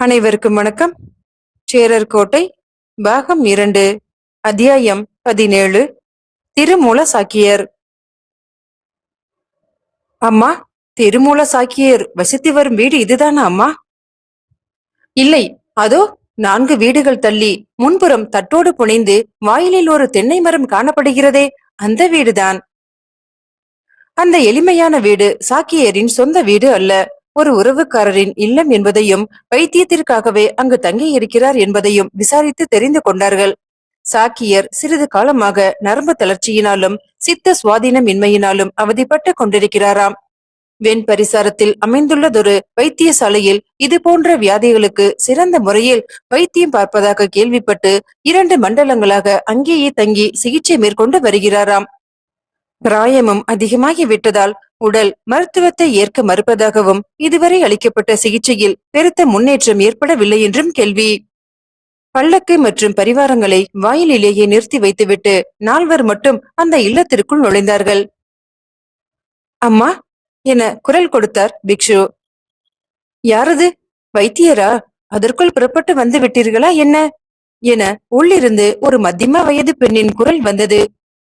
அனைவருக்கும் வணக்கம். சேரர் கோட்டை பாகம் இரண்டு அத்தியாயம் பதினேழு திருமூல சாக்கியர் அம்மா திருமூல சாக்கியர் வசித்து வரும் வீடு இதுதானா அம்மா? இல்லை அதோ நான்கு வீடுகள் தள்ளி முன்புறம் தட்டோடு புனைந்து வாயிலில் ஒரு தென்னை மரம் காணப்படுகிறதே அந்த வீடுதான். அந்த எளிமையான வீடு சாக்கியரின் சொந்த வீடு அல்ல. ஒரு உறவுக்காரரின் இல்லம் என்பதையும் வைத்தியத்திற்காகவே அங்கு தங்கி இருக்கிறார் என்பதையும் விசாரித்து தெரிந்து கொண்டார்கள். சாக்கியர் சிறிது காலமாக நரம்பு தளர்ச்சியினாலும் சித்த சுவாதீனமின்மையினாலும் அவதிப்பட்டு கொண்டிருக்கிறாராம். வெண் பரிசாரத்தில் அமைந்துள்ளதொரு வைத்தியசாலையில் இது போன்ற வியாதிகளுக்கு சிறந்த முறையில் வைத்தியம் பார்ப்பதாக கேள்விப்பட்டு இரண்டு மண்டலங்களாக அங்கேயே தங்கி சிகிச்சை மேற்கொண்டு வருகிறாராம். பிராயமும் அதிகமாகி விட்டதால் உடல் மருத்துவத்தை ஏற்க மறுப்பதாகவும் இதுவரை அளிக்கப்பட்ட சிகிச்சையில் பெருத்த முன்னேற்றம் ஏற்படவில்லை என்றும் கேள்வி. பல்லக்கு மற்றும் பரிவாரங்களை வாயிலிலேயே நிறுத்தி வைத்துவிட்டு நால்வர் மட்டும் அந்த இல்லத்திற்குள் நுழைந்தார்கள். அம்மா என குரல் கொடுத்தார் பிக்ஷு. யாரது? வைத்தியரா? அதற்குள் புறப்பட்டு வந்து விட்டீர்களா என்ன என உள்ளிருந்து ஒரு மத்தியம வயது பெண்ணின் குரல் வந்தது.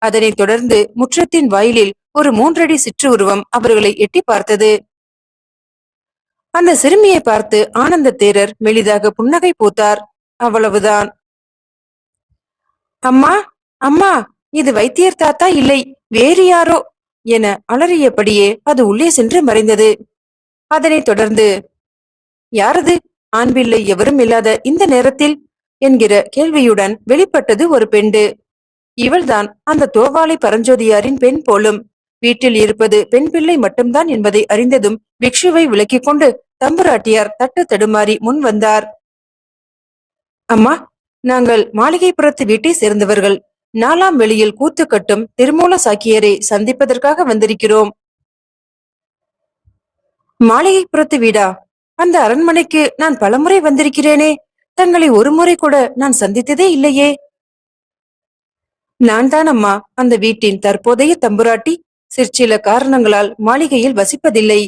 அதனைத் தொடர்ந்து முற்றத்தின் வாயிலில் ஒரு மூன்றடி சிற்று உருவம் அவர்களை எட்டி பார்த்தது. அந்த சிறுமியை பார்த்து ஆனந்த தேரர் மெலிதாக புன்னகை பூத்தார். அவ்வளவுதான். அம்மா அம்மா இது வைத்தியர் தாத்தா இல்லை வேறு யாரோ? என அலறியபடியே அது உள்ளே சென்று மறைந்தது. அதனைத் தொடர்ந்து யாரது? ஆண்பிள்ளை எவரும் இல்லாத இந்த நேரத்தில்? என்கிற கேள்வியுடன் வெளிப்பட்டது ஒரு பெண்டு. இவள்தான் அந்த தோவாளை பரஞ்சோதியாரின் பெண் போலும். வீட்டில் இருப்பது பெண் பிள்ளை மட்டும்தான் என்பதை அறிந்ததும் பிக்ஷுவை விலக்கிக் கொண்டு தம்புராட்டியார் தட்டு தடுமாறி முன் வந்தார். அம்மா நாங்கள் மாளிகைப்புறத்து வீட்டை சேர்ந்தவர்கள். நாலாம் வெளியில் கூத்து கட்டும் திருமூல சாக்கியரை சந்திப்பதற்காக வந்திருக்கிறோம். மாளிகைப்புறத்து வீடா? அந்த அரண்மனைக்கு நான் பலமுறை வந்திருக்கிறேனே. தங்களை ஒரு முறை கூட நான் சந்தித்ததே இல்லையே. நான் தான் அம்மா அந்த வீட்டின் தற்போதைய தம்புராட்டி சிற்சில காரணங்களால் மாளிகையில் வசிப்பதில்லை.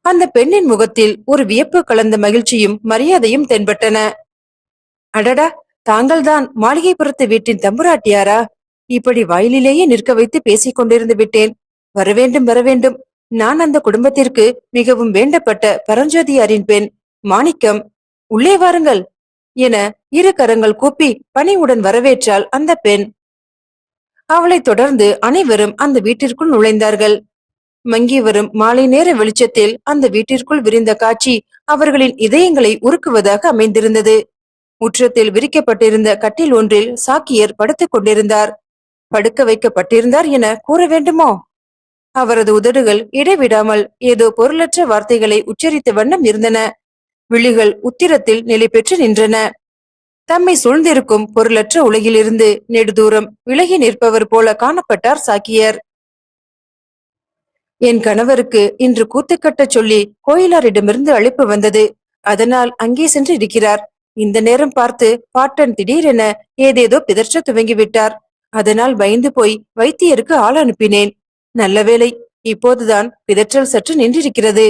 அந்த பெண்ணின் முகத்தில் ஒரு வியப்பு கலந்த மகிழ்ச்சியும் மரியாதையும் தென்பட்டன. அடடா தாங்கள்தான் மாளிகைப்புறத்து வீட்டின் தம்புராட்டியாரா? இப்படி வாயிலிலேயே நிற்க வைத்து பேசிக் கொண்டிருந்து விட்டேன். வரவேண்டும் வரவேண்டும். நான் அந்த குடும்பத்திற்கு மிகவும் வேண்டப்பட்ட பரஞ்சோதியாரின் பெண். மாணிக்கம் உள்ளே வாருங்கள். என இரு கரங்கள் கூப்பி பணிவுடன் வரவேற்றாள் அந்த பெண். அவளை தொடர்ந்து அனைவரும் அந்த வீட்டிற்குள் நுழைந்தார்கள். மங்கி வரும் மாலை நேர வெளிச்சத்தில் அந்த வீட்டிற்குள் விரிந்த காட்சி அவர்களின் இதயங்களை உருக்குவதாக அமைந்திருந்தது. முற்றத்தில் விரிக்கப்பட்டிருந்த கட்டில் ஒன்றில் சாக்கியர் படுத்துக் கொண்டிருந்தார். படுக்க வைக்கப்பட்டிருந்தார் என கூற வேண்டுமோ? அவரது உதடுகள் இடைவிடாமல் ஏதோ பொருளற்ற வார்த்தைகளை உச்சரித்த வண்ணம் இருந்தன. விழிகள் உத்திரத்தில் நிலை பெற்று நின்றன. தம்மை சூழ்ந்திருக்கும் பொருளற்ற உலகிலிருந்து நெடுதூரம் விலகி நிற்பவர் போல காணப்பட்டார் சாக்கியர். என் கணவருக்கு இன்று கூத்துக்கட்டச் சொல்லி கோயிலாரிடமிருந்து அழைப்பு வந்தது. அதனால் அங்கே சென்று இருக்கிறார் இந்த நேரம் பார்த்து பாட்டன் திடீரென ஏதேதோ பிதற்ற துவங்கிவிட்டார். அதனால் பயந்து போய் வைத்தியருக்கு ஆள் அனுப்பினேன். நல்ல வேளை இப்போதுதான் பிதற்றல் சற்று நின்றிருக்கிறது.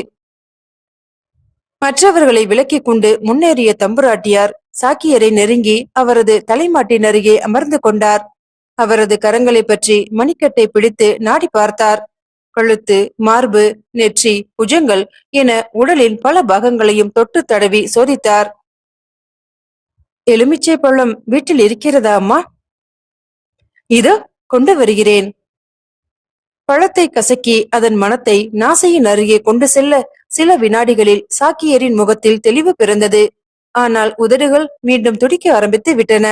மற்றவர்களை விலக்கிக் கொண்டு முன்னேறிய தம்புராட்டியார் சாக்கியரை நெருங்கி அவரது தலைமாட்டின் அருகே அமர்ந்து கொண்டார். அவரது கரங்களை பற்றி மணிக்கட்டை பிடித்து நாடி பார்த்தார். கழுத்து மார்பு நெற்றி புஜங்கள் என உடலின் பல பாகங்களையும் தொட்டு தடவி சோதித்தார். எலுமிச்சை பழம் வீட்டில் இருக்கிறதா அம்மா இதோ கொண்டு வருகிறேன். பழத்தை கசக்கி அதன் மனத்தை நாசையின் அருகே கொண்டு செல்ல சில வினாடிகளில் சாக்கியரின் முகத்தில் தெளிவு பிறந்தது. ஆனால் உதடுகள் மீண்டும் துடிக்க ஆரம்பித்து விட்டன.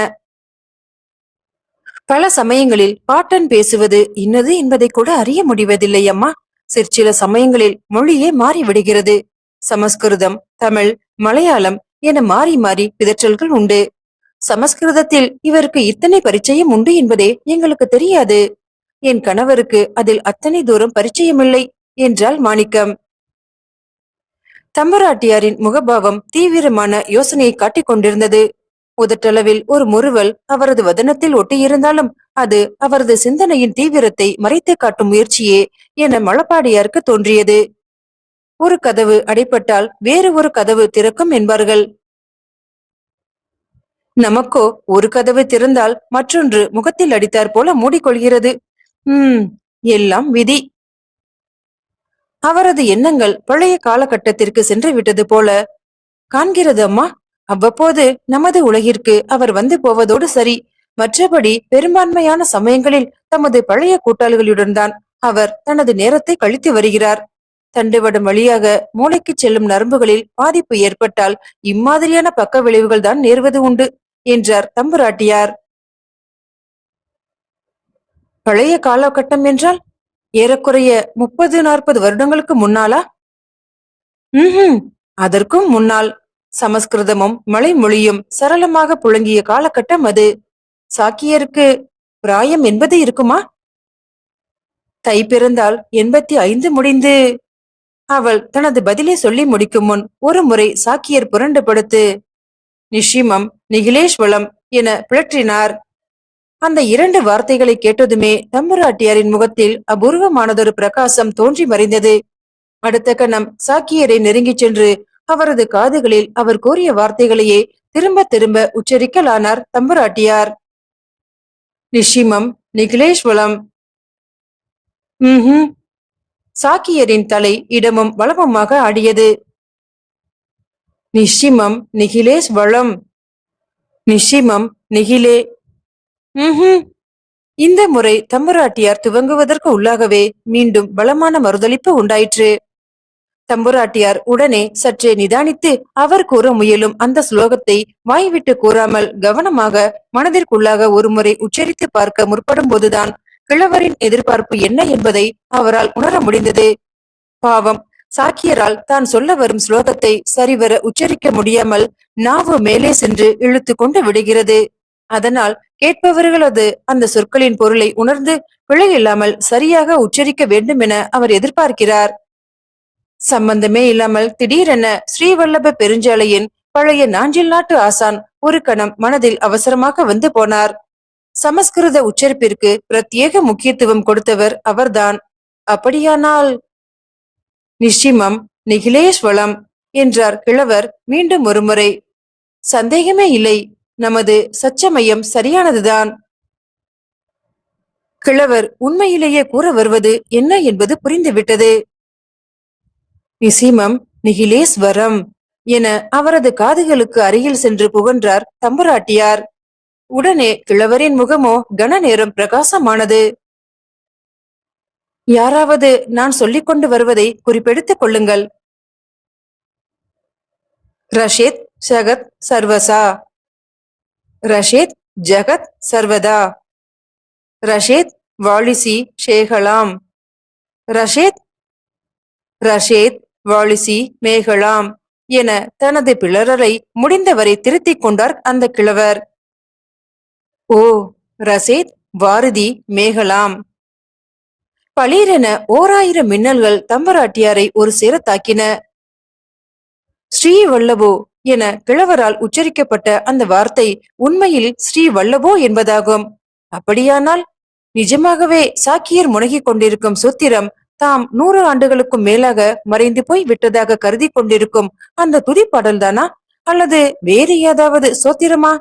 பல சமயங்களில் பாட்டன் பேசுவது இன்னது என்பதை கூட அறிய முடிவதில்லை அம்மா. சிற்சில சமயங்களில் மொழியே மாறிவிடுகிறது. சமஸ்கிருதம் தமிழ் மலையாளம் என மாறி மாறி பிதற்றல்கள் உண்டு. சமஸ்கிருதத்தில் இவருக்கு இத்தனை பரிச்சயம் உண்டு என்பதே எங்களுக்கு தெரியாது. என் கணவருக்கு அதில் அத்தனை தூரம் பரிச்சயமில்லை என்றாள் மாணிக்கம். தம்பராட்டியாரின் முகபாவம் தீவிரமான யோசனையை காட்டிக் கொண்டிருந்தது உதட்டளவில் ஒரு முறுவல் அவரது வதனத்தில் ஒட்டியிருந்தாலும் அது அவரது சிந்தனையின் தீவிரத்தை மறைத்து காட்டும் முயற்சியே என மழப்பாடியாருக்கு தோன்றியது. ஒரு கதவு அடைப்பட்டால் வேறு ஒரு கதவு திறக்கும் என்பார்கள். நமக்கோ ஒரு கதவு திறந்தால் மற்றொன்று முகத்தில் அடித்தார் போல மூடிக்கொள்கிறது. உம் எல்லாம் விதி. அவரது எண்ணங்கள் பழைய காலகட்டத்திற்கு சென்று விட்டது போல காண்கிறது அம்மா. அவ்வப்போது நமது உலகிற்கு அவர் வந்து போவதோடு சரி. மற்றபடி பெரும்பான்மையான சமயங்களில் தமது பழைய கூட்டாளிகளுடன் தான் அவர் தனது நேரத்தை கழித்து வருகிறார். தண்டுவடம் வழியாக மூளைக்கு செல்லும் நரம்புகளில் பாதிப்பு ஏற்பட்டால் இம்மாதிரியான பக்க விளைவுகள் தான் நேர்வது உண்டு என்றார் தம்புராட்டியார். பழைய காலகட்டம் என்றால் ஏறக்குறைய முப்பது நாற்பது வருடங்களுக்கு முன்னாலா? ம்ஹும். அதற்கும் முன்னால் சமஸ்கிருதமும் மலைமொழியும் சரளமாக புழங்கிய காலகட்டம் அது. சாக்கியருக்கு பிராயம் என்பது இருக்குமா? தை பிறந்தால் எண்பத்தி ஐந்து முடிந்து அவள் தனது பதிலை சொல்லி முடிக்கும் முன் ஒரு முறை சாக்கியர் புரண்டு படுத்து நிஷிமம் நிகிலேஷ்வளம் என பிழற்றினார் அந்த இரண்டு வார்த்தைகளை கேட்டதுமே தம்பராட்டியாரின் முகத்தில் அபூர்வமானதொரு பிரகாசம் தோன்றி மறைந்தது. அடுத்த கணம் சாக்கியரை நெருங்கிச் சென்று அவரது காதுகளில் அவர் கூறிய வார்த்தைகளையே திரும்ப திரும்ப உச்சரிக்கலானார் தம்புராட்டியார். நிஷிமம் நிகிலேஷ்வலம். ம்ஹும். சாக்கியரின் தலை இடமும் வளமுமாக ஆடியது. நிஷிமம் நிகிலேஷ் வளம் நிஷிமம் நிகிலே இந்த முறை தம்புராட்டியார் துவங்குவதற்கு உள்ளாகவே மீண்டும் பலமான மறுதளிப்பு உண்டாயிற்று. தம்புராட்டியார் உடனே சற்றே நிதானித்து அவர் கூற முயலும் அந்த ஸ்லோகத்தை வாய்விட்டு கூறாமல் கவனமாக மனதிற்குள்ளாக ஒருமுறை உச்சரித்து பார்க்க முற்படும் போதுதான் கிழவரின் எதிர்பார்ப்பு என்ன என்பதை அவரால் உணர முடிந்தது. பாவம் சாக்கியரால் தான் சொல்ல வரும் ஸ்லோகத்தை சரிவர உச்சரிக்க முடியாமல் நாவு மேலே சென்று இழுத்து கொண்டு விடுகிறது. அதனால் கேட்பவர்களது அந்த சொற்களின் பொருளை உணர்ந்து பிழை இல்லாமல் சரியாக உச்சரிக்க வேண்டும் என அவர் எதிர்பார்க்கிறார். சம்பந்தமே இல்லாமல் திடீரென ஸ்ரீவல்லப பெருஞ்சாலையின் பழைய நாஞ்சில் நாட்டு ஆசான் ஒரு கணம் மனதில் அவசரமாக வந்து போனார். சமஸ்கிருத உச்சரிப்பிற்கு பிரத்யேக முக்கியத்துவம் கொடுத்தவர் அவர்தான். அப்படியானால் நிஷிமம் நிகிலேஷ்வளம் என்றார் கிழவர் மீண்டும் ஒருமுறை சந்தேகமே இல்லை நமது சச்சமயம் சரியானதுதான். கிழவர் உண்மையிலேயே கூற வருவது என்ன என்பது புரிந்துவிட்டது. நிசிமம் நிகிலேஸ்வரம் என அவரது காதுகளுக்கு அருகில் சென்று புகன்றார் தம்புராட்டியார். உடனே கிழவரின் முகமோ கன நேரம் பிரகாசமானது. யாராவது நான் சொல்லிக் கொண்டு வருவதை குறிப்பெடுத்துக் கொள்ளுங்கள். ரஷித் சகத் சர்வசா. ரஷீத் ஜகத் சர்வதா. ரஷீத் வாலிசி ஷேகலாம். ரஷீத் ரஷேத் வாலிசி மேகலாம் என தனது பிளறலை முடிந்தவரை திருத்திக் கொண்டார் அந்த கிழவர். ஓ ரஷீத் வாரதி மேகலாம். பளீரென ஓராயிரம் மின்னல்கள் தம்பராட்டியாரை ஒரு சேர தாக்கின ஸ்ரீ வல்லபோ என கிழவரால் உச்சரிக்கப்பட்ட அந்த வார்த்தை உண்மையில் ஸ்ரீ வல்லபோ என்பதாகும். அப்படியானால் நிஜமாகவே சாக்கியர் முனகிக் கொண்டிருக்கும் சூத்திரம் தாம் நூறு ஆண்டுகளுக்கும் மேலாக மறைந்து போய் விட்டதாக கருதி கொண்டிருக்கும் அந்த துதிப்பாடல் தானா அல்லது வேறு ஏதாவது சோத்திரமா?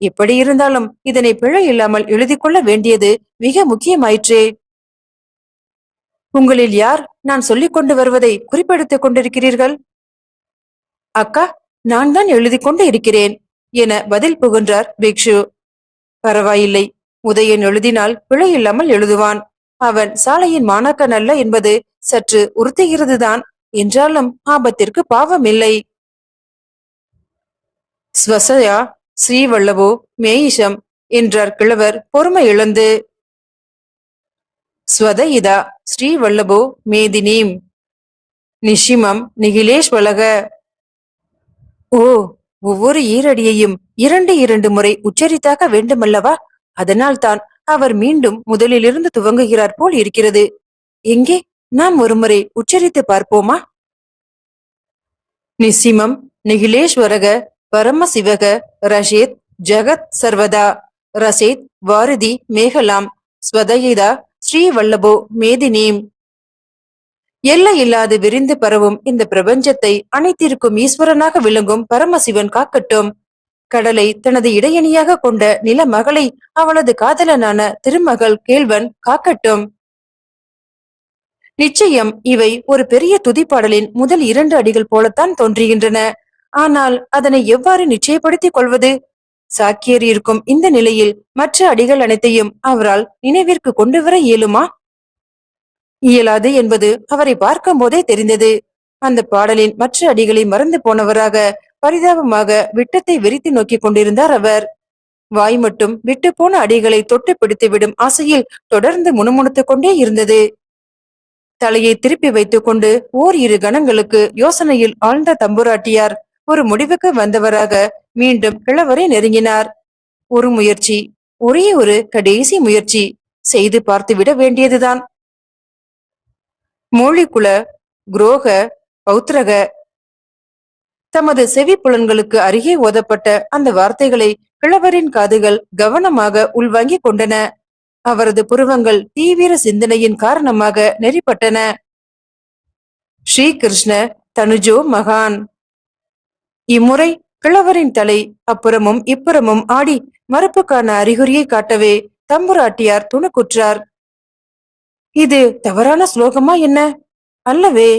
எப்படி இருந்தாலும் இதனை பிழை இல்லாமல் எழுதி கொள்ள வேண்டியது மிக முக்கியமாயிற்றே. உங்களில் யார் நான் சொல்லிக் கொண்டு வருவதை குறிப்பெடுத்துக் கொண்டிருக்கிறீர்கள்? அக்கா நான் தான் எழுதி கொண்டு இருக்கிறேன் என பதில் புகன்றார் பிக்ஷு. பரவாயில்லை உதயன் எழுதினால் பிழை இல்லாமல் எழுதுவான். அவன் சாலையின் மாணாக்கன் அல்ல என்பது சற்று உறுத்துகிறதுதான். என்றாலும் ஆபத்திற்கு பாவமில்லை. ஸ்வசயா ஸ்ரீவல்லவோ மேயிஷம் என்றார் கிழவர் பொறுமை இழந்து. ஸ்வதயிதா ஸ்ரீவல்லபோ மேதினீம் நிஷிமம் நிகிலேஷ் வலக ஓ ஒவ்வொரு ஈரடியையும் இரண்டு இரண்டு முறை உச்சரித்தாக வேண்டுமல்லவா? அதனால்தான் அவர் மீண்டும் முதலிலிருந்து துவங்குகிறார் போல் இருக்கிறது. எங்கே? நாம் ஒருமுறை உச்சரித்து பார்ப்போமா? நிசிமம் நிகிலேஸ்வரக பரமசிவக ரஷேத் ஜகத் சர்வதா ரசேத் வாரதி மேகலாம் ஸ்வதயிதா ஸ்ரீவல்லபோ மேதினீம். எல்லை இல்லாது விரிந்து பரவும் இந்த பிரபஞ்சத்தை அனைத்திற்கும் ஈஸ்வரனாக விளங்கும் பரமசிவன் காக்கட்டும். கடலை தனது இடையணியாக கொண்ட நிலமகளை அவளது காதலனான திருமகள் கேள்வன் காக்கட்டும். நிச்சயம் இவை ஒரு பெரிய துதிப்பாடலின் முதல் இரண்டு அடிகள் போலத்தான் தோன்றுகின்றன. ஆனால் அதனை எவ்வாறு நிச்சயப்படுத்திக் கொள்வது? சாக்கியர் இருக்கும் இந்த நிலையில் மற்ற அடிகள் அனைத்தையும் அவரால் நினைவிற்கு கொண்டு வர இயலுமா? இயலாது என்பது அவரை பார்க்கும் போதே தெரிந்தது. அந்த பாடலின் மற்ற அடிகளை மறந்து போனவராக பரிதாபமாக விட்டத்தை வெறித்து நோக்கிக் கொண்டிருந்தார் அவர். வாய் மட்டும் விட்டு போன அடிகளை தொட்டு பிடித்து விடும் ஆசையில் தொடர்ந்து முணுமுணுத்துக் கொண்டே இருந்தது. தலையை திருப்பி வைத்துக் கொண்டு ஓர் இரு கணங்களுக்கு யோசனையில் ஆழ்ந்த தம்புராட்டியார் ஒரு முடிவுக்கு வந்தவராக மீண்டும் கிழவரை நெருங்கினார். ஒரு முயற்சி ஒரே ஒரு கடைசி முயற்சி செய்து பார்த்து விட வேண்டியதுதான். மோழிக்குல குரோக பௌத்திரக தமது செவி புலன்களுக்கு அருகே ஓதப்பட்ட அந்த வார்த்தைகளை கிழவரின் காதுகள் கவனமாக உள்வாங்கிக் கொண்டன. அவரது புருவங்கள் தீவிர சிந்தனையின் காரணமாக நெறிப்பட்டன. ஸ்ரீ கிருஷ்ண தனுஜோ மகான். இம்முறை கிழவரின் தலை அப்புறமும் இப்புறமும் ஆடி மறுப்புக்கான அறிகுறியை காட்டவே தம்புராட்டியார் துணுக்குற்றார். இது தவறான ஸ்லோகமா என்ன? அல்லவே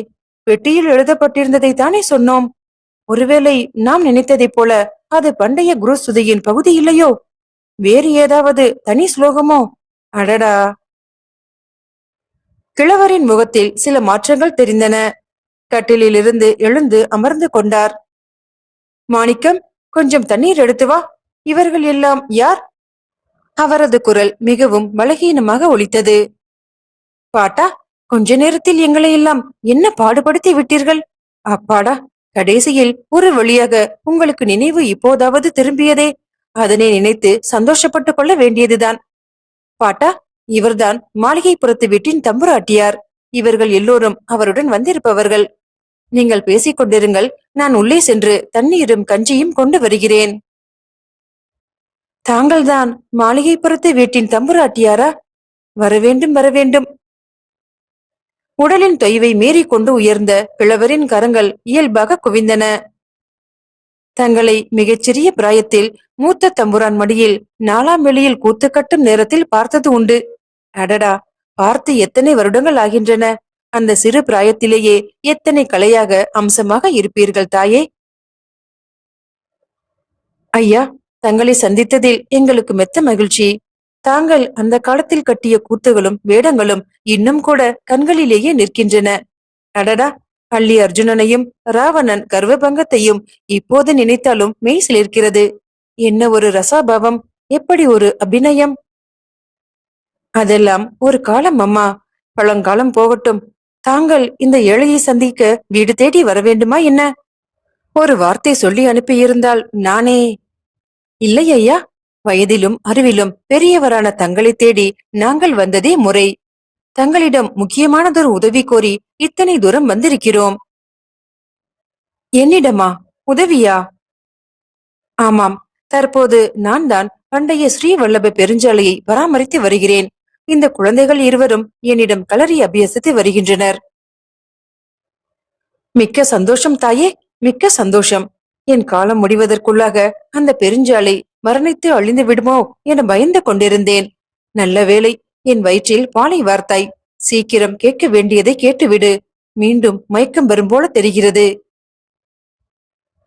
பெட்டியில் எழுதப்பட்டிருந்ததை தானே சொன்னோம். ஒருவேளை நாம் நினைத்ததைப் போல அது பண்டைய குருஸ்துதியின் பகுதி இல்லையோ? வேறு ஏதாவது தனி ஸ்லோகமோ? அடடா! கிழவரின் முகத்தில் சில மாற்றங்கள் தெரிந்தன. கட்டிலில் இருந்து எழுந்து அமர்ந்து கொண்டார். மாணிக்கம் கொஞ்சம் தண்ணீர் எடுத்து வா. இவர்கள் எல்லாம் யார்? அவரது குரல் மிகவும் பலகீனமாக ஒலித்தது. பாட்டா கொஞ்ச நேரத்தில் எங்களை எல்லாம் என்ன பாடுபடுத்தி விட்டீர்கள்? அப்பாடா கடைசியில் ஒரு வழியாக உங்களுக்கு நினைவு இப்போதாவது திரும்பியதே. அதனை நினைத்து சந்தோஷப்பட்டுக் கொள்ள வேண்டியதுதான். பாட்டா இவர்தான் மாளிகைப்புறத்து வீட்டின் தம்புராட்டியார். இவர்கள் எல்லோரும் அவருடன் வந்திருப்பவர்கள். நீங்கள் பேசிக் கொண்டிருங்கள் நான் உள்ளே சென்று தண்ணீரும் கஞ்சியும் கொண்டு வருகிறேன். தாங்கள்தான் மாளிகைப்புறத்து வீட்டின் தம்புராட்டியாரா? வரவேண்டும் வரவேண்டும். உடலின் தொய்வை மீறிக்கொண்டு உயர்ந்த கிழவரின் கரங்கள் இயல்பாக குவிந்தன. தங்களை மிகச்சிறிய பிராயத்தில் மூத்த தம்புரான் மடியில் நாலாம் வெளியில் கூத்து கட்டும் நேரத்தில் பார்த்தது உண்டு. அடடா பார்த்து எத்தனை வருடங்கள் ஆகின்றன. அந்த சிறு பிராயத்திலேயே எத்தனை கலையாக அம்சமாக இருப்பீர்கள் தாயே? ஐயா தங்களை சந்தித்ததில் எங்களுக்கு மெத்த மகிழ்ச்சி. தாங்கள் அந்த காலத்தில் கட்டிய கூத்துகளும் வேடங்களும் இன்னும் கூட கண்களிலேயே நிற்கின்றன. அடடா! அள்ளி அர்ஜுனனையும் ராவணன் கர்வபங்கத்தையும் இப்போது நினைத்தாலும் மெய் சிலிர்க்கிறது என்ன ஒரு ரசாபாவம்? எப்படி ஒரு அபிநயம்? அதெல்லாம் ஒரு காலம் அம்மா. பழங்காலம் போகட்டும். தாங்கள் இந்த ஏழையை சந்திக்க வீடு தேடி வர வேண்டுமா என்ன? ஒரு வார்த்தை சொல்லி அனுப்பியிருந்தால் நானே. இல்லை ஐயா. வயதிலும் அறிவிலும் பெரியவரான தங்களை தேடி நாங்கள் வந்ததே முறை. தங்களிடம் முக்கியமானதொரு உதவி கோரி இத்தனை தூரம் வந்திருக்கிறோம். என்னிடமா? உதவியா? ஆமாம். தற்போது நான் தான் பண்டைய ஸ்ரீ வல்லப பெருஞ்சாலையை பராமரித்து வருகிறேன். இந்த குழந்தைகள் இருவரும் என்னிடம் களறி அபியசித்து வருகின்றனர். மிக்க சந்தோஷம் தாயே மிக்க சந்தோஷம். என் காலம் முடிவதற்குள்ளாக அந்த பெருஞ்சாலை மரணித்து அழிந்து விடுமோ என பயந்து கொண்டிருந்தேன். நல்ல வேளை என் வயிற்றில் பாலை வார்த்தாய் சீக்கிரம் கேட்க வேண்டியதை கேட்டுவிடு. மீண்டும் மயக்கம் வரும் போல தெரிகிறது.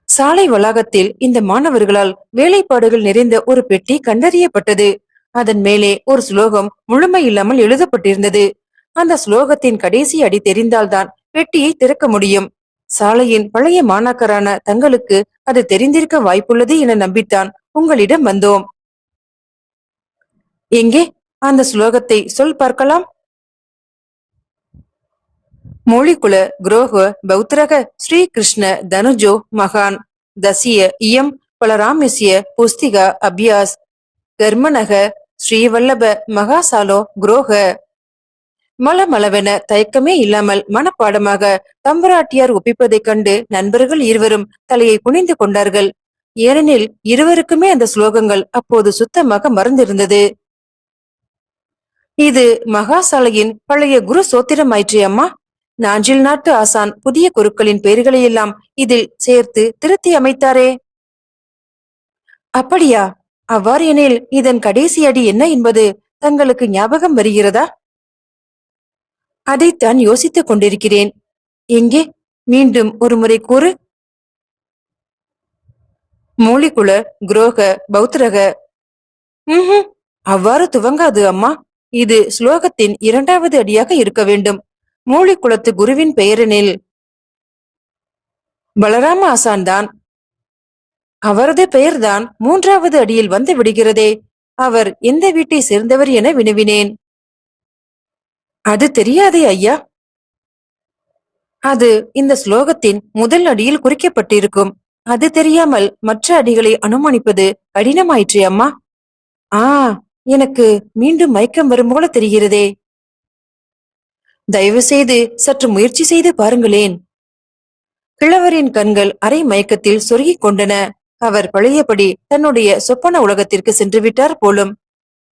சாலை வளாகத்தில் இந்த மாணவர்களால் வேலைப்பாடுகள் நிறைந்த ஒரு பெட்டி கண்டறியப்பட்டது. அதன் மேலே ஒரு ஸ்லோகம் முழுமை இல்லாமல் எழுதப்பட்டிருந்தது. அந்த ஸ்லோகத்தின் கடைசி அடி தெரிந்தால்தான் பெட்டியை திறக்க முடியும். சாலையின் பழைய மாணாக்கரான தங்களுக்கு அது தெரிந்திருக்க வாய்ப்புள்ளது என நம்பித்தான் உங்களிடம் வந்தோம். எங்கே? அந்த ஸ்லோகத்தை சொல் பார்க்கலாம். மொழிக்குல குரோக பௌத்திரக ஸ்ரீ கிருஷ்ண தனுஜோ மகான். தசிய இயம் பலராமிசிய புஸ்திகா அபியாஸ். கர்மனக ஸ்ரீவல்லப மகாசாலோ குரோக மலமளவென தயக்கமே இல்லாமல் மனப்பாடமாக தம்பராட்டியார் ஒப்பிப்பதைக் கண்டு நண்பர்கள் இருவரும் தலையை குனிந்து கொண்டார்கள். ஏனெனில் இருவருக்குமே அந்த ஸ்லோகங்கள் அப்போது சுத்தமாக மறந்திருந்தது. இது மகாசாலையின் பழைய குரு சோத்திரம் ஆயிற்றே அம்மா. நாஞ்சில் நாட்டு ஆசான் புதிய குருக்களின் பெயர்களையெல்லாம் இதில் சேர்த்து திருத்தி அமைத்தாரே. அப்படியா? அவ்வாறு எனில் இதன் கடைசி அடி என்ன என்பது தங்களுக்கு ஞாபகம் வருகிறதா? அதைத்தான் யோசித்துக் கொண்டிருக்கிறேன். எங்கே? மீண்டும் ஒரு முறை கூறு. மூலிகுல குரோக பௌத்திரக. ம்ஹும், அவ்வாறு துவங்காது அம்மா. இது ஸ்லோகத்தின் இரண்டாவது அடியாக இருக்க வேண்டும். மூலிகுலத்து குருவின் பெயரினில். பலராம ஆசான் தான். அவரது பெயர்தான் மூன்றாவது அடியில் வந்து விடுகிறதே. அவர் எந்த வீட்டை சேர்ந்தவர் என வினவினேன். அது தெரியாதே ஐயா. அது இந்த ஸ்லோகத்தின் முதல் அடியில் குறிக்கப்பட்டிருக்கும். அது தெரியாமல் மற்ற அடிகளை அனுமானிப்பது கடினமாயிற்றே அம்மா. ஆ எனக்கு மீண்டும் மயக்கம் வரும் போல தெரிகிறதே. தயவு செய்து சற்று முயற்சி செய்து பாருங்களேன். கிழவரின் கண்கள் அரை மயக்கத்தில் சொருகிக் கொண்டன. அவர் பழையபடி தன்னுடைய சொப்பன உலகத்திற்கு சென்று விட்டார் போலும்.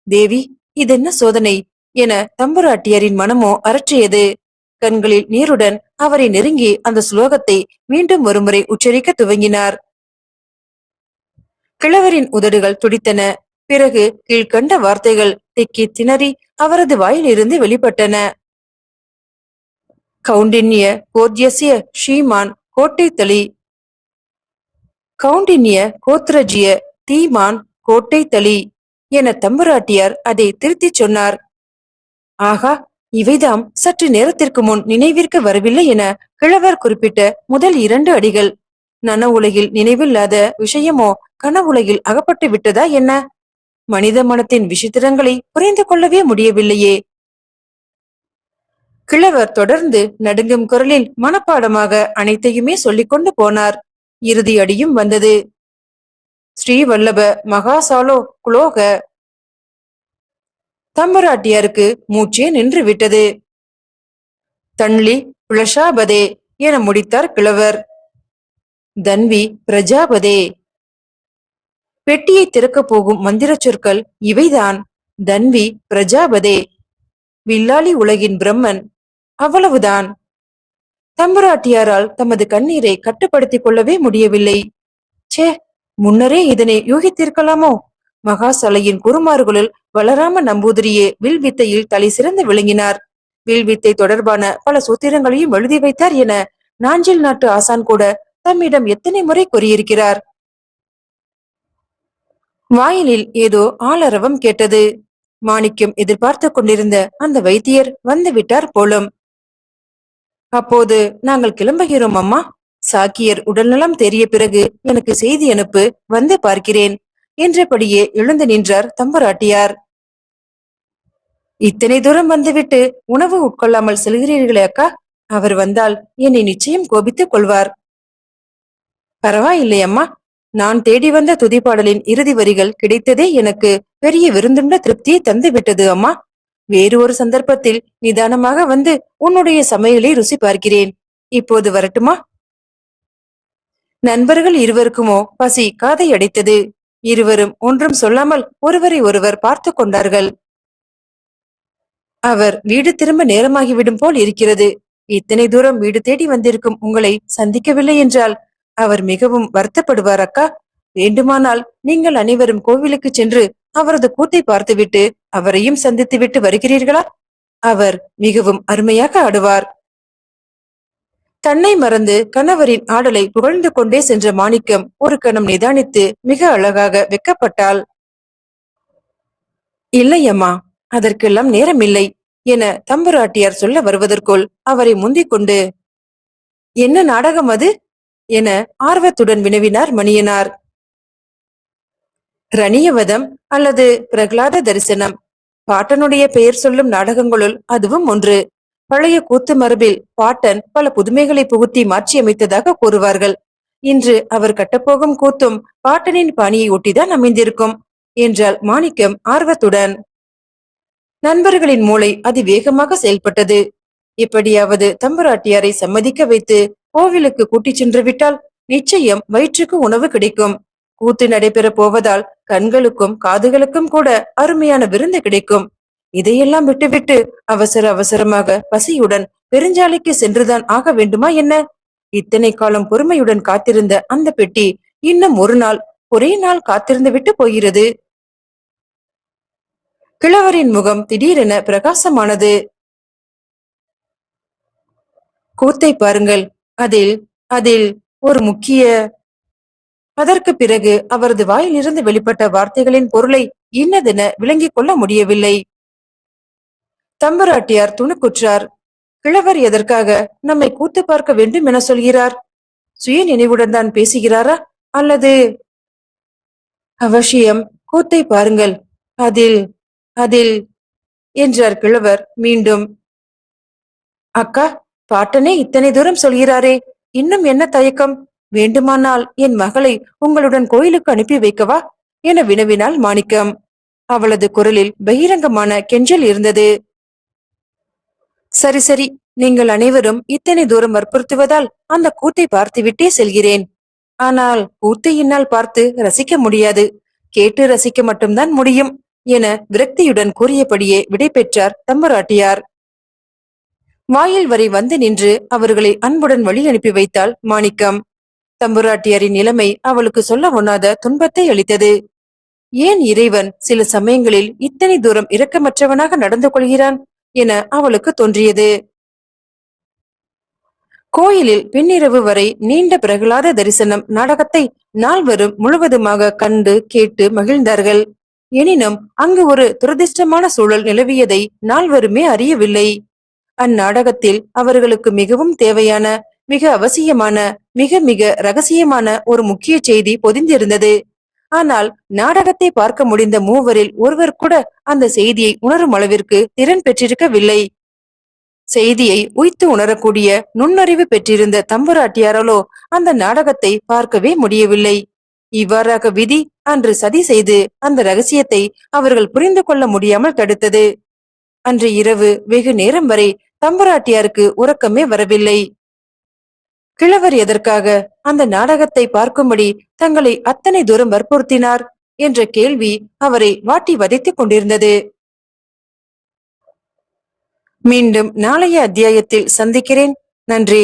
தேவி இதென்ன சோதனை? என தம்புராட்டியரின் மனமோ அரற்றியது. கண்களில் நீருடன் அவரை நெருங்கி அந்த ஸ்லோகத்தை மீண்டும் ஒருமுறை உச்சரிக்க துவங்கினார். கிழவரின் உதடுகள் துடித்தன. பிறகு கீழ்கண்ட வார்த்தைகள் திக்கி திணறி அவரது வாயிலிருந்து வெளிப்பட்டன. கவுண்டின்ய கோத்யசிய ஷீமான் கோட்டைத்தளி கவுண்டின்ய கோத்ரஜிய தீமான் கோட்டைத்தளி என தம்புராட்டியார் அதை திருத்திச் சொன்னார். ஆகா இவைதாம் சற்று நேரத்திற்கு முன் நினைவிற்கு வரவில்லை என கிழவர் குறிப்பிட்ட முதல் இரண்டு அடிகள். நன உலகில் நினைவில்லாத விஷயமோ கனவுலகில் அகப்பட்டு விட்டதா என்ன? மனித மனத்தின் விசித்திரங்களை புரிந்து கொள்ளவே முடியவில்லையே. கிழவர் தொடர்ந்து நடுங்கும் குரலில் மனப்பாடமாக அனைத்தையுமே சொல்லிக்கொண்டு போனார். இறுதி அடியும் வந்தது. ஸ்ரீவல்லப மகாசாலோ குலோக தம்பராட்டியாருக்கு மூச்சே நின்று விட்டது தன்லி பிளஷாபதே என முடித்தார் கிழவர். தன்வி பிரஜாபதே. பெட்டியை திறக்கப் போகும் மந்திரச் சொற்கள் இவைதான். தன்வி பிரஜாபதே. வில்லாளி உலகின் பிரம்மன். அவ்வளவுதான். தம்பராட்டியாரால் தமது கண்ணீரை கட்டுப்படுத்திக் கொள்ளவே முடியவில்லை. ச்சே முன்னரே இதனை யூகித்திருக்கலாமோ? மகாசலையின் குருமார்களுள் வளராம நம்பூதிரியே வில் வித்தையில் தலை சிறந்து விளங்கினார். வில் வித்தை தொடர்பான பல சூத்திரங்களையும் எழுதி வைத்தார் என நாஞ்சில் நாட்டு ஆசான் கூட தம்மிடம் எத்தனை முறை கூறியிருக்கிறார். வாயிலில் ஏதோ ஆளரவம் கேட்டது. மாணிக்கம் எதிர்பார்த்து கொண்டிருந்த அந்த வைத்தியர் வந்து விட்டார் போலும். அப்போது நாங்கள் கிளம்புகிறோம் அம்மா. சாக்கியர் உடல்நலம் தெரிய பிறகு எனக்கு செய்தி அனுப்பு வந்து பார்க்கிறேன் என்றபடியே எழுந்து நின்றார் தம்பராட்டியார். இத்தனை தூரம் வந்துவிட்டு உணவு உட்கொள்ளாமல் செல்கிறீர்களே அக்கா. அவர் வந்தால் என்னை நிச்சயம் கோபித்துக் கொள்வார். பரவாயில்லை அம்மா. நான் தேடி வந்த துதிப்பாடலின் இறுதி வரிகள் கிடைத்ததே எனக்கு பெரிய விருந்துண்ட திருப்தியை தந்து விட்டது அம்மா. வேறு ஒரு சந்தர்ப்பத்தில் நிதானமாக வந்து உன்னுடைய சமையலை ருசி பார்க்கிறேன். இப்போது வரட்டுமா? நண்பர்கள் இருவருக்குமோ பசி காதை அடைத்தது. இருவரும் ஒன்றும் சொல்லாமல் ஒருவரை ஒருவர் பார்த்து கொண்டார்கள். அவர் வீடு திரும்ப நேரமாகிவிடும் போல் இருக்கிறது. இத்தனை தூரம் வீடு தேடி வந்திருக்கும் உங்களை சந்திக்கவில்லை என்றால் அவர் மிகவும் வருத்தப்படுவார் அக்கா. வேண்டுமானால் நீங்கள் அனைவரும் கோவிலுக்கு சென்று அவரது கூத்தை பார்த்துவிட்டு அவரையும் சந்தித்து விட்டு வருகிறீர்களா? அவர் மிகவும் அருமையாக ஆடுவார். தன்னை மறந்து கணவரின் ஆடலை புகழ்ந்து கொண்டே சென்ற மாணிக்கம் ஒரு கணம் நிதானித்து மிக அழகாக வெக்கப்பட்டாள். இல்லை அம்மா அதற்கெல்லாம் நேரமில்லை என தம்புராட்டியார் சொல்ல வருவதற்குள் அவரை முந்திக் கொண்டு என்ன நாடகம் அது? என ஆர்வத்துடன் வினவினார் மணியனார். ரணியவதம் அல்லது பிரகலாத தரிசனம். பாட்டனுடைய பெயர் சொல்லும் நாடகங்களுள் அதுவும் ஒன்று. பழைய கூத்து மரபில் பாட்டன் பல புதுமைகளை புகுத்தி மாற்றியமைத்ததாக கூறுவார்கள். இன்று அவர் கட்டப்போகும் கூத்தும் பாட்டனின் பாணியை ஒட்டிதான் அமைந்திருக்கும் என்றால் மாணிக்கம் ஆர்வத்துடன். நண்பர்களின் மூளை அதிவேகமாக செயல்பட்டது. இப்படியாவது தம்பராட்டியாரை சம்மதிக்க வைத்து கோவிலுக்கு கூட்டிச் சென்று விட்டால் நிச்சயம் வயிற்றுக்கு உணவு கிடைக்கும். கூத்து நடைபெற போவதால் கண்களுக்கும் காதுகளுக்கும் கூட அருமையான விருந்து கிடைக்கும். இதையெல்லாம் விட்டுவிட்டு அவசர அவசரமாக பசியுடன் பெருஞ்சாலைக்கு சென்றுதான் ஆக வேண்டுமா என்ன? இத்தனை காலம் பொறுமையுடன் காத்திருந்த அந்த பெட்டி இன்னும் ஒரு நாள் ஒரே நாள் காத்திருந்து விட்டு போகிறது. கிழவரின் முகம் திடீரென பிரகாசமானது. கூத்தை பாருங்கள். அதில் அதில் ஒரு முக்கிய அதற்கு பிறகு அவரது வாயிலிருந்து வெளிப்பட்ட வார்த்தைகளின் பொருளை இன்னதென விளங்கிக் கொள்ள முடியவில்லை. தம்பராட்டியார் துணுக்குற்றார். கிழவர் எதற்காக நம்மை கூத்து பார்க்க வேண்டும் என சொல்கிறார்? சுய நினைவுடன் தான் பேசுகிறாரா? அல்லது அவசியம் கூத்தை பாருங்கள். அதில் அதில் என்றார் கிழவர் மீண்டும். அக்கா பாட்டனே இத்தனை தூரம் சொல்கிறாரே இன்னும் என்ன தயக்கம்? வேண்டுமானால் என் மகளை உங்களுடன் கோயிலுக்கு அனுப்பி வைக்கவா? என வினவினாள் மாணிக்கம். அவளது குரலில் பகிரங்கமான கெஞ்சல் இருந்தது. சரி சரி நீங்கள் அனைவரும் இத்தனை தூரம் வற்புறுத்துவதால் அந்த கூத்தை பார்த்துவிட்டே செல்கிறேன். ஆனால் கூத்தை என்னால் பார்த்து ரசிக்க முடியாது. கேட்டு ரசிக்க மட்டும்தான் முடியும். என விரக்தியுடன் கூறியபடியே விடை பெற்றார் தம்பராட்டியார். வாயில் வரை வந்து நின்று அவர்களை அன்புடன் வழி அனுப்பி வைத்தாள் மாணிக்கம். தம்புராட்டியாரின் நிலைமை அவளுக்கு சொல்ல ஒண்ணாத துன்பத்தை அளித்தது. ஏன் இறைவன் சில சமயங்களில் இத்தனை தூரம் இரக்கமற்றவனாக நடந்து கொள்கிறான் என அவளுக்கு தோன்றியது. கோயிலில் பின்னிரவு வரை நீண்ட பிரகலாத தரிசனம் நாடகத்தை நால்வரும் முழுவதுமாக கண்டு கேட்டு மகிழ்ந்தார்கள். எனினும் அங்கு ஒரு துரதிர்ஷ்டமான சூழல் நிலவியதை நால்வருமே அறியவில்லை. அந்நாடகத்தில் அவர்களுக்கு மிகவும் தேவையான மிக அவசியமான மிக மிக ரகசியமான ஒரு முக்கிய செய்தி பொதிந்திருந்தது. ஆனால் நாடகத்தை பார்க்க முடிந்த மூவரில் ஒருவர் கூட அந்த செய்தியை உணரும் அளவிற்கு திறன் பெற்றிருக்கவில்லை. செய்தியை உய்த்து உணரக்கூடிய நுண்ணறிவு பெற்றிருந்த தம்புராட்டியாராலோ அந்த நாடகத்தை பார்க்கவே முடியவில்லை. இவ்வாறாக விதி அன்று சதி செய்து அந்த ரகசியத்தை அவர்கள் புரிந்து கொள்ள முடியாமல் தடுத்தது. அன்று இரவு வெகு நேரம் வரை தம்பராட்டியாருக்கு உறக்கமே வரவில்லை. கிழவர் எதற்காக அந்த நாடகத்தை பார்க்கும்படி தங்களை அத்தனை தூரம் வற்புறுத்தினார் என்ற கேள்வி அவரை வாட்டி வதைத்துக் கொண்டிருந்தது. மீண்டும் நாளைய அத்தியாயத்தில் சந்திக்கிறேன். நன்றி.